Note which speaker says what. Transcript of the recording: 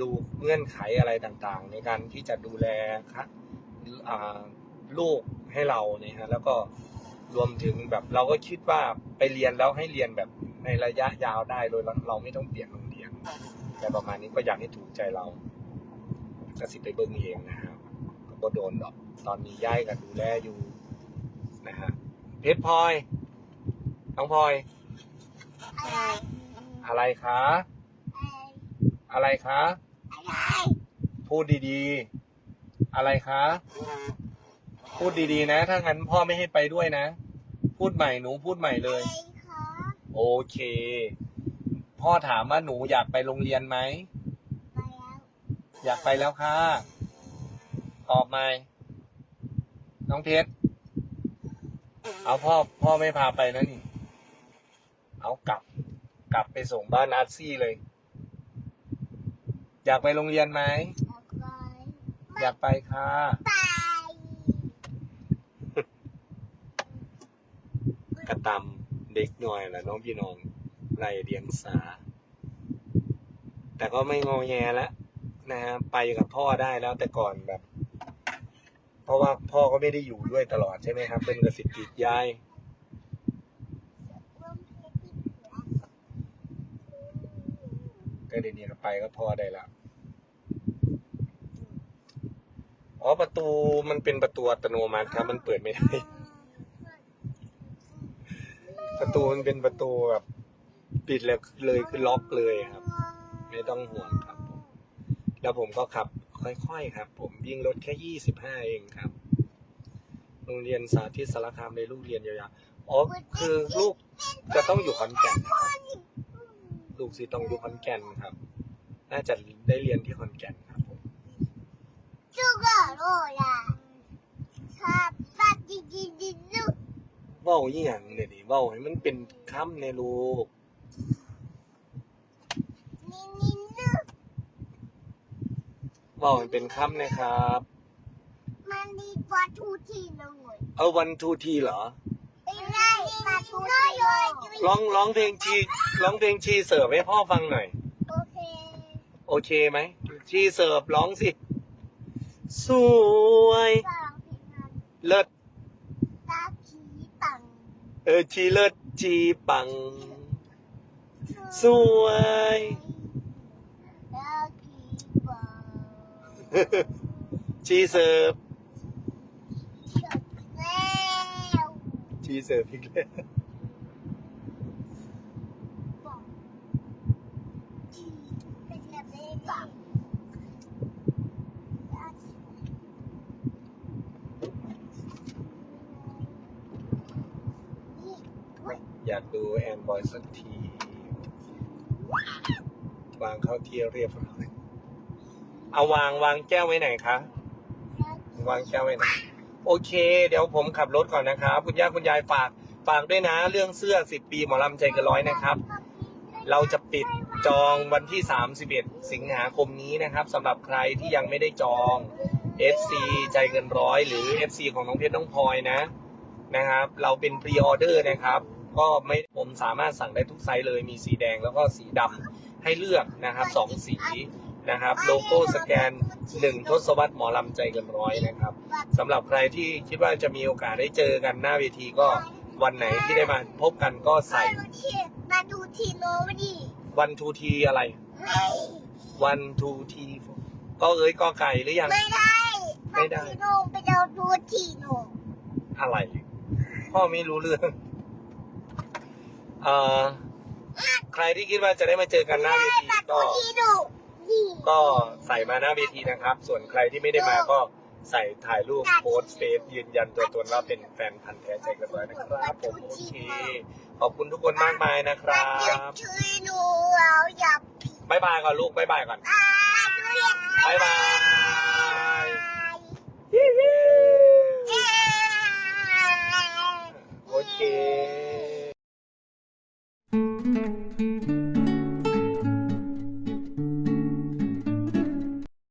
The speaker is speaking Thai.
Speaker 1: ดูเงื่อนไขอะไรต่างๆ ในการที่จะดูแลครับลูกให้เราเนี่ยฮะแล้วก็รวมถึงแบบเราก็คิดว่าไปเรียนแล้วให้เรียนแบบในระยะยาวได้โดยเราไม่ต้องเปลี่ยนโรงเรียนแต่ประมาณนี้ก็อยากให้ถูกใจเราก็สิไปเบิ่งเองนะครับก็โดนดอกตอนนี้ย้ายกันดูแลอยู่นะฮะเพชรพลอย น้องพลอย อะไรคะ อะไรคะ พูดดีๆ อะไรคะ พูดดีๆนะ ถ้างั้นพ่อไม่ให้ไปด้วยนะ พูดใหม่หนูพูดใหม่เลย โอเค พ่อถามว่าหนูอยากไปโรงเรียนไหม อยากไปแล้วค่ะ ตอบไหมน้องเพชร เอาพ่อ พ่อไม่พาไปนะนี่ เอากลับ กลับไปส่งบ้านอาร์ซี่เลย อยากไปโรงเรียนไหม อยากไปค่ะกระตำเด็กหน่อยแหละน้องพี่น้องไรเดียงสา แต่ก็ไม่งอแงแล้วนะฮะไปกับพ่อได้แล้วแต่ก่อนแบบ เพราะว่าพ่อก็ไม่ได้อยู่ด้วยตลอดใช่ไหมครับ เป็นกสิทธิ์กรีดยาย ก็ดีนี้ก็ไปก็พอได้ละอ๋อประตูมันเป็นประตูอัตโนมัติครับ มันเปิดไม่ได้ ประตูมันเป็นประตูแบบปิดเลยเลยคือล็อกเลยครับ ไม่ต้องห่วงครับผมแล้วผมก็ขับ ค่อยๆครับ ผมวิ่งรถแค่ยี่สิบห้าเองครับ โรงเรียนสาธิตสารคามในลูกเรียนยาวๆอ๋อคือลูกจะต้องอยู่ขอนแก่นครับ ลูกสิต้องอยู่คอนแก่นครับ น่าจะได้เรียนที่คอนแก่นครับผม
Speaker 2: จุกโรล่ะชอบปัดจิจิจิลูก
Speaker 1: เว้าอีหยังเนี่ยดิเว้าให้มันเป็นคำในลูก
Speaker 2: นี่นลูก
Speaker 1: เว้าให้เป็นคำนะครับ
Speaker 2: มันมีปัดทูทีเลย
Speaker 1: เอาวันทูทีเหรอ ร้องร้องเพลงชีร้องเพลงชีเสิร์ฟให้พ่อฟังหน่อย
Speaker 2: โอเค
Speaker 1: โอเคไหมชีเสิร์ฟร้องสิ สวย
Speaker 2: ฝรั่งเพลงนั้น
Speaker 1: เลิศ
Speaker 2: ตาผีปัง
Speaker 1: เออชีเลิศชีปัง สวย
Speaker 2: ตาผีปัง
Speaker 1: ชีเสิร์ฟ
Speaker 2: จบแล้ว
Speaker 1: ชีเสิร์ฟอีกแล้วอยากดูแอนบอยสักทีวางเข้าที่เรียบร้อยเอาวางวางแก้วไว้ไหนคะ วางแก้วไว้ไหน โอเค เดี๋ยวผมขับรถก่อนนะครับ คุณย่าคุณยายฝากฝากด้วยนะ เรื่องเสื้อ 10 ปีหมอลำใจเกินร้อยนะครับ เราจะปิดจองวันที่ 31 สิงหาคมนี้นะครับสำหรับใครที่ยังไม่ได้จอง FC ใจเกินร้อยหรือ FC ของน้องเพชรน้องพลอยนะนะครับ เราเป็นพรีออเดอร์นะครับ ก็ไม่ผมสามารถสั่งได้ทุกไซส์เลยมีสีแดงแล้วก็สีดำให้เลือกนะครับสองสี นะครับ โลโก้สแกน 1 ทศวรรษหมอลำใจเกินร้อยนะครับสำหรับใครที่คิดว่าจะมีโอกาสได้เจอกันหน้าเวทีก็วันไหนที่ได้มาพบกันก็ใส่
Speaker 2: มาดูที่มาดูที่โน้ตดิ
Speaker 1: วันทูทีอะไร วันทูทีก็เอ้ยก็ไก่หรือยัง
Speaker 2: ไม่ได้
Speaker 1: ไม่ได้า
Speaker 2: ที่โน้ตไปดูดูที่โน้ต
Speaker 1: อะไร พ่อไม่รู้เรื่องเอ่อใครที่คิดว่าจะได้มาเจอกันหน้าเวที
Speaker 2: มา
Speaker 1: ก็
Speaker 2: ดูที่โน้ตนี่
Speaker 1: ก็ใส่มาหน้าเวทีนะครับ ส่วนใครที่ไม่ได้มาก็ใส่ถ่ายรูปโพสต์เฟซยืนยันตัวตนว่าเป็นแฟนพันธ์แท้ใจกันเลยนะครับผมโอเคขอบคุณทุกคนมากมายนะครั
Speaker 2: มาดู
Speaker 1: บ
Speaker 2: ที่โน้ตเราอย่า
Speaker 1: บ๊ายบายก่อนลูกบ๊ายบายก่อน
Speaker 2: อ่าดูเรียน
Speaker 1: บ๊ายบาย